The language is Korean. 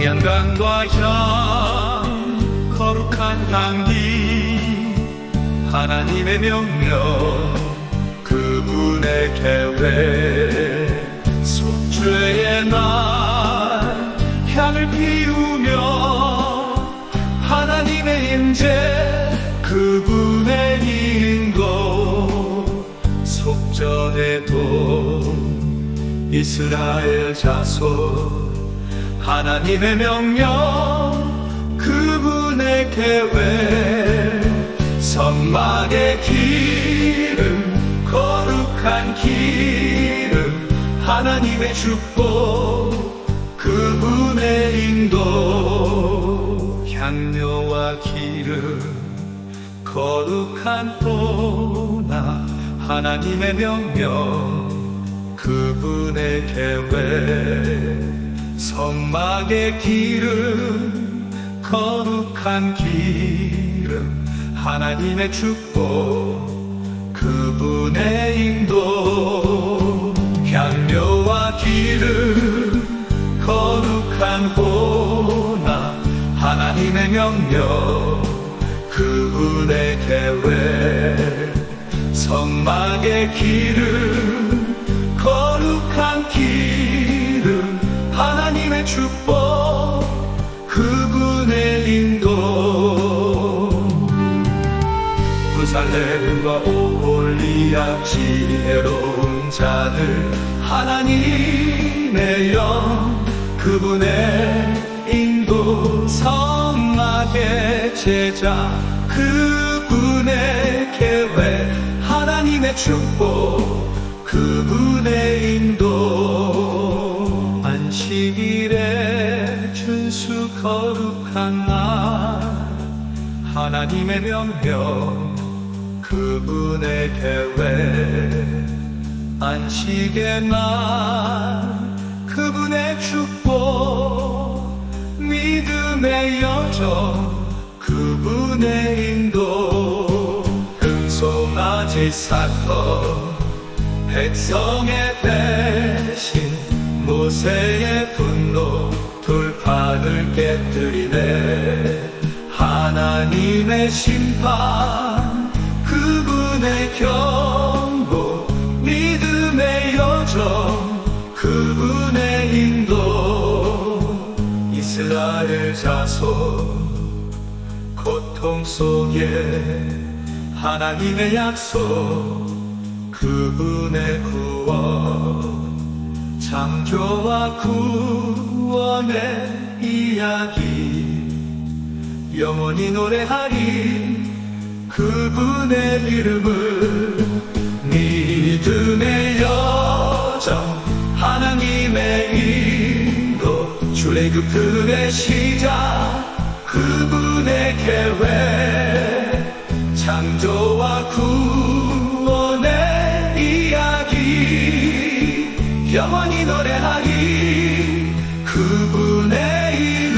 청량강과 향 거룩한 향기. 하나님의 명령 그분의 계획 속죄의 날 향을 피우며 하나님의 임재 그분의 인도 속전에도 이스라엘 자손 하나님의 명령 그분의 계획 선막의 기름 거룩한 기름 하나님의 축복 그분의 인도. 향료와 기름 거룩한 도나 하나님의 명령 그분의 계획 성막의 기름 거룩한 기름 하나님의 축복 그분의 인도 향료와 기름 거룩한 보나 하나님의 명령 그분의 계획 성막의 기름 거룩한 기름 축복 그분의 인도. 부살렘과 오홀리아 지혜로운 자들 하나님의 영 그분의 인도 성막의 제자 그분의 계획 하나님의 축복 그분의 하나님의 명령 그분의 계획 안식의 날 그분의 축복 믿음의 여정 그분의 인도. 금송아지 사건 백성의 대신 모세의 분노 돌판을 깨뜨리네 하나님의 심판 그분의 경고 믿음의 여정 그분의 인도 이스라엘 자손 고통 속에 하나님의 약속 그분의 구원 창조와 구원의 이야기 영원히 노래하리 그분의 이름을 믿음의 여정 하나님의 인도 출애굽의 시작 그분의 계획 창조와 구원의 이야기 영원히 노래하리 그분의 이름